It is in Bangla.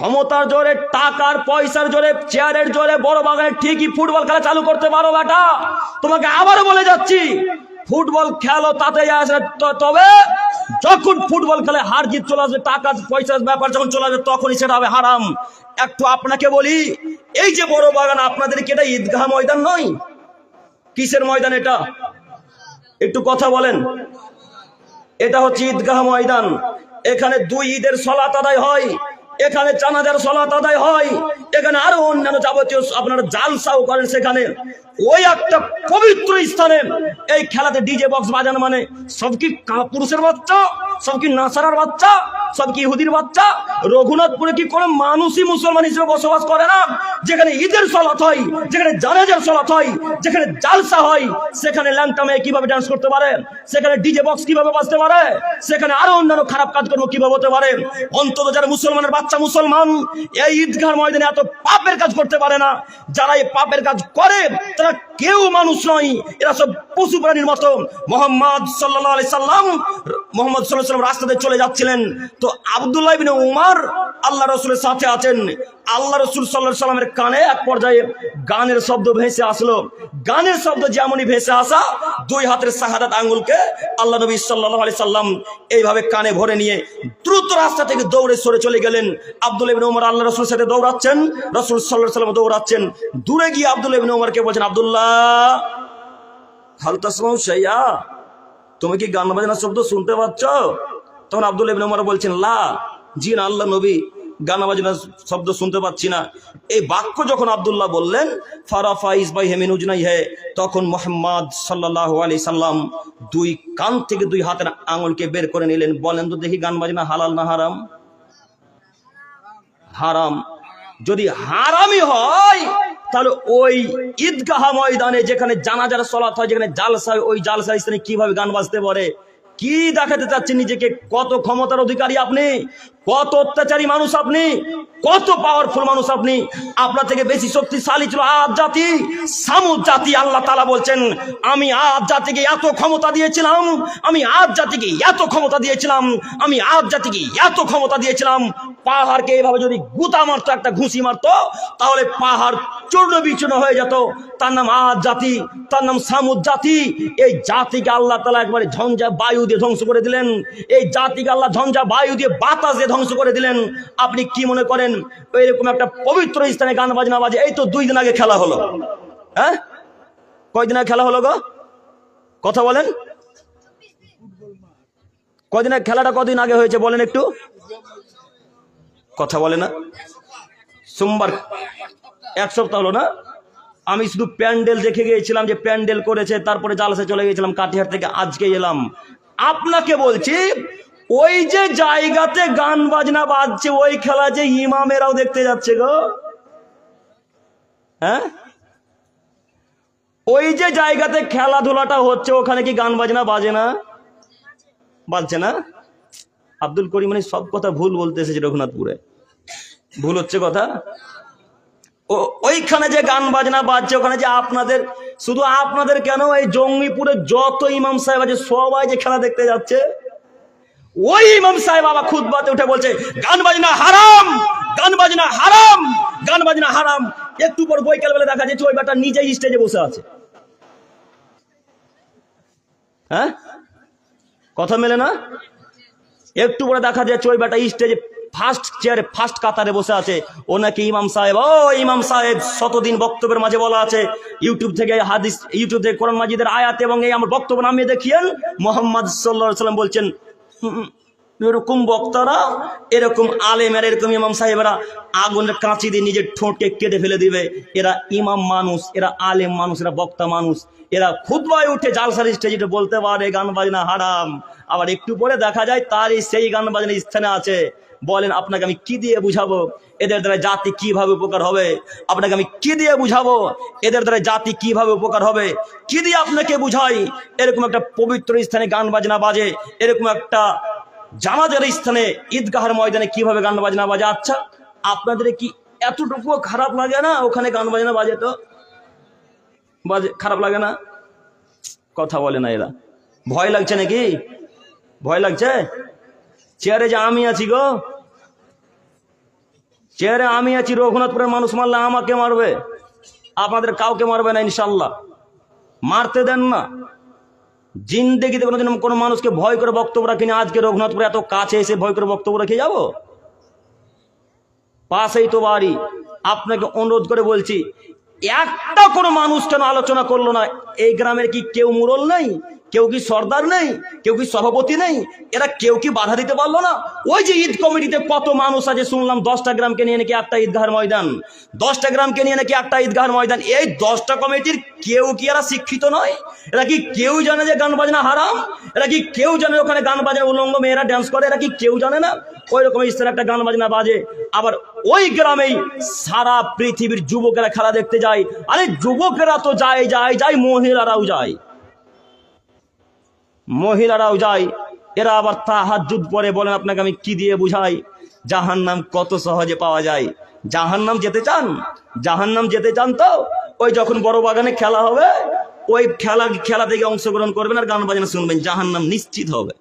ক্ষমতার জোরে, টাকার পয়সার জোরে, চেয়ারের জোরে, বড় বাগানে ঠিকই ফুটবল খেলা চালু করতে পারো বেটা। তোমাকে আবারও বলে যাচ্ছি, ফুটবল খেলো তাতে তবে যখন ফুটবল খেলে হার জিত চলে আসবে, টাকা, পয়সার ব্যাপার যখন চলে আসবে, তখনই সেটা হবে হারাম। একটু আপনাকে বলি, এই যে বড় বাগান, আপনাদের কি এটা ঈদগাহ ময়দান নয়? কিসের ময়দান এটা? একটু কথা বলেন। এটা হচ্ছে ঈদগাহ ময়দান। এখানে দুই ঈদের সলাত আদায় হয়। এখানে চানাদের সলাত আদায় হয়। এখানে আরও অন্যান্য যাবতীয় আপনারা জালসাও করেন সেখানে। ওই একটা পবিত্র স্থানে এই খেলাতে ডিজে বক্স বাজানো মানে সব কি পুরুষের বাচ্চা, সব কি নাসারার বাচ্চা, সব কি ইহুদির বাচ্চা? রঘুনাথপুরে কি কোনো মানুষই মুসলমান হিসেবে বসবাস করে না? যেখানে ঈদের সলাত হয়, যেখানে জানাজার সলাত হয়, যেখানে জালসা হয়, সেখানে ল্যাংটা মেয়ে কীভাবে ডান্স করতে পারে? সেখানে ডিজে বক্স কীভাবে বাজতে পারে? সেখানে আরও অন্যান্য খারাপ কাজকর্ম কীভাবে হতে পারে? অন্তত যারা মুসলমানের বাচ্চা মুসলমান, এই ঈদগাহ ময়দানে এত পাপের কাজ করতে পারে না। যারা এই পাপের কাজ করে তারা কেউ মানুষ নয়। এরা সব পশু প্রাণীর মতো মোহাম্মদ সাল্লাহ সাল্লাম, মোহাম্মদ সাল্লাহ সাল্লাম রাস্তাতে চলে যাচ্ছিলেন। তো আবদুল্লাহ বিন উমার আল্লাহ রসুলের সাথে আছেন। আল্লাহ রসুল সাল্লাহ সাল্লামের কানে এক পর্যায়ে গানের শব্দ ভেসে আসলো। গানের শব্দ যেমনই ভেসে আসা, দুই হাতের শাহাদাত আঙ্গুলকে আল্লাহ নবী সাল্লাহ আলি সাল্লাম এইভাবে কানে ভরে নিয়ে দ্রুত রাস্তা থেকে দৌড়ে সরে চলে গেলেন। আব্দুল ইবিন উমর আল্লাহ রসুলের সাথে দৌড়াচ্ছেন। রসুল সাল্লাহ সাল্লাম দৌড়াচ্ছেন। দূরে গিয়ে আব্দুল ইবিন উমরকে বলছেন, আব্দুল্লাহ তুমি কি গান বাজনার শব্দ শুনতে পাচ্ছ? তখন আব্দুল ইবিন বলছেন, লা, জি না, আল্লাহ নবী, গান বাজনার শব্দ শুনতে পাচ্ছি না। এই বাক্য যখন আব্দুল্লাহ বললেন ফারাফা ইসবাই হেমিন উজনাই হে, তখন মোহাম্মদ সাল্লাহ আলি সাল্লাম দুই কান থেকে দুই হাতের আঙুলকে বের করে নিলেন। বলেন তো দেখি গান বাজনা হালাল না হারাম? হারাম। যদি হারামই হয় তাহলে ওই ঈদগাহ ময়দানে যেখানে জানাজার সলাত হয়, যেখানে জালসা ওই জালসা স্থানে কীভাবে গান বাজতে পারে? কি দেখাতে চাচ্ছেন নিজেকে? কত ক্ষমতার অধিকারী আপনি? কত অত্যাচারী মানুষ আপনি? কত পাওয়ারফুল মানুষ আপনি? আপনার থেকে বেশি শক্তিশালী ছিল আজ জাতি, সামুদ জাতি, আল্লাহ তালা বলছেন, আমি আজ জাতিকে এত ক্ষমতা দিয়েছিলাম, আমি আজ জাতিকে এত ক্ষমতা দিয়েছিলাম, আমি আজ জাতিকে এত ক্ষমতা দিয়েছিলাম, পাহাড়কে এভাবে যদি গুতা মারতো, একটা ঘুষি মারতো, তাহলে পাহাড় চূর্ণ বিচূর্ণ হয়ে যেত। তার নাম আজ জাতি, তার নাম সামুদ জাতি। এই জাতিকে আল্লাহ তালা একবারে ঝঞ্ঝা বায়ু দিয়ে ধ্বংস করে দিলেন। এই জাতিকে আল্লাহ ঝঞ্ঝা বায়ু দিয়ে বাতাস দিয়ে ধ্বংস করে দিলেন। আপনি কি মনে করেন, এরকম একটা পবিত্র স্থানে গান বাজনা বাজে, এই তো দুই দিন আগে খেলা হলো। হ্যাঁ? কয়দিন আগে খেলা হলো গো? কথা বলেন। কদিন আগে, খেলাটা কদিন আগে হয়েছে বলেন একটু। কথা বলে না। সোমবার, এক সপ্তাহ হলো না? আমি শুধু প্যান্ডেল দেখে গিয়েছিলাম যে প্যান্ডেল করেছে, তারপরে জালসে চলে গিয়েছিলাম কাটিহার থেকে, আজকে এলাম। আপনাকে বলছি ওই যে জায়গাতে গান বাজনা বাজছে, ওই খেলা যে ইমামেরাও দেখতে যাচ্ছে গো। হ্যাঁ? ওই যে জায়গাতে খেলাধুলাটা হচ্ছে, ওখানে কি গান বাজনা বাজে না? বাজছে না? আব্দুল করিম মানে সব কথা ভুল বলতে এসেছে রঘুনাথপুরে। ভুল হচ্ছে কথা? ও, ওইখানে যে গান বাজনা বাজছে, ওখানে যে আপনাদের, শুধু আপনাদের কেন, এই জঙ্গিপুরে যত ইমাম সাহেব আছে, সবাই যে খেলা দেখতে যাচ্ছে ওই ইমাম সাহেব আবার খুদবাতে উঠে বলছে, গান বাজনা হারাম, গান বাজনা হারাম, গান বাজনা হারাম। একটু পর বৈকাল বেলা দেখা যাচ্ছে, ওই বেটা নিজেই স্টেজে বসে আছে। হ্যাঁ? কথা মেলে না? একটু পরে দেখা যাচ্ছে, ওই বেটা স্টেজে ফার্স্ট চেয়ারে ফার্স্ট কাতারে বসে আছে। ও নাকি ইমাম সাহেব, ও ইমাম সাহেব, শতদিন বক্তব্যের মাঝে বলা আছে। ইউটিউব থেকে হাদিস ইউটিউব থেকে কোরআন মাজিদের আয়াত এবং এই আমার বক্তব্য নামিয়ে দেখিয়েন। মোহাম্মদ সাল্লাহ সাল্লাম বলছেন এরকম বক্তারা, এরকম আলেমের, এরকম ইমাম সাহেবেরা আগুনের কাঁচি দিয়ে নিজের ঠোঁটকে কেটে ফেলে দিবে। এরা ইমাম মানুষ, এরা আলেম মানুষ, এরা বক্তা মানুষ। এরা খুদবায় উঠে জালসার স্টেজে বলতে পারে, গান বাজনা হারাম। আবার একটু পরে দেখা যায় তারই সেই গান বাজনা স্থানে আছে। বলেন, আপনাকে আমি কি দিয়ে বুঝাবো? এদের দ্বারা জাতি কীভাবে উপকার হবে? আপনাকে আমি কি দিয়ে বুঝাবো? এদের দ্বারা জাতি কীভাবে উপকার হবে? কি দিয়ে আপনাকে বুঝাই? এরকম একটা পবিত্র স্থানে গান বাজনা বাজে, এরকম একটা জানাজার স্থানে ঈদগাহের ময়দানে কীভাবে গান বাজনা বাজে? আচ্ছা আপনাদের কি এতটুকুও খারাপ লাগে না ওখানে গান বাজনা বাজে তো? বাজে, খারাপ লাগে না? কথা বলে না এরা। ভয় লাগছে নাকি? ভয় লাগছে? চেয়ারে যে আমি আছি গো, চেয়ারে আমি আছি, রঘুনাথপুরের মানুষ মারলে আমাকে মারবে, আপনাদের কাউকে মারবে না ইনশাল্লাহ মারতে দেন না। জিন্দেগিতে কোনোদিন কোনো মানুষকে ভয় করে বক্তব্য রাখিনি আজকে রঘুনাথপুরে এত কাছে এসে ভয় করে বক্তব্য রেখে যাব? পাশেই তো বাড়ি। আপনাকে অনুরোধ করে বলছি, একটা কোনো মানুষ কেন আলোচনা করল না, এই গ্রামের কি কেউ মুরল নেই? কেউ কি সর্দার নেই? কেউ কি সভাপতি নেই? এরা কেউ কি বাধা দিতে পারল না? ওই যে ঈদ কমিটিতে কত মানুষ আছে শুনলাম, দশটা গ্রামকে নিয়ে নাকি একটা ঈদগাহের ময়দান। দশটা গ্রামকে নিয়ে নাকি একটা ঈদগাহের ময়দান। এই দশটা কমিটির কেউ কি এরা শিক্ষিত নয়? এরা কি কেউ জানে যে গান বাজনা হারাম? এরা কি কেউ জানে ওখানে গান বাজনা উলঙ্গ মেয়েরা ড্যান্স করে? এরা কি কেউ জানে না? ওই রকম ইসলাম একটা গান বাজনা বাজে। আবার ওই গ্রামেই সারা পৃথিবীর যুবকেরা খেলা দেখতে যায়। আরে যুবকেরা তো যায় যায় যায়, মহিলারাও যায়। মহিলারাও যায়, এরা আবার তাহাজুদ পরে বলেন, আপনাকে আমি কি দিয়ে বুঝাই? জাহান নাম কত সহজে পাওয়া যায়। জাহান নাম যেতে চান? জাহান নাম যেতে চান তো? ওই যখন বড় বাগানে খেলা হবে, ওই খেলা খেলা থেকে অংশগ্রহণ করবেন আর গান বাজনা শুনবেন। জাহান নাম নিশ্চিত হবে।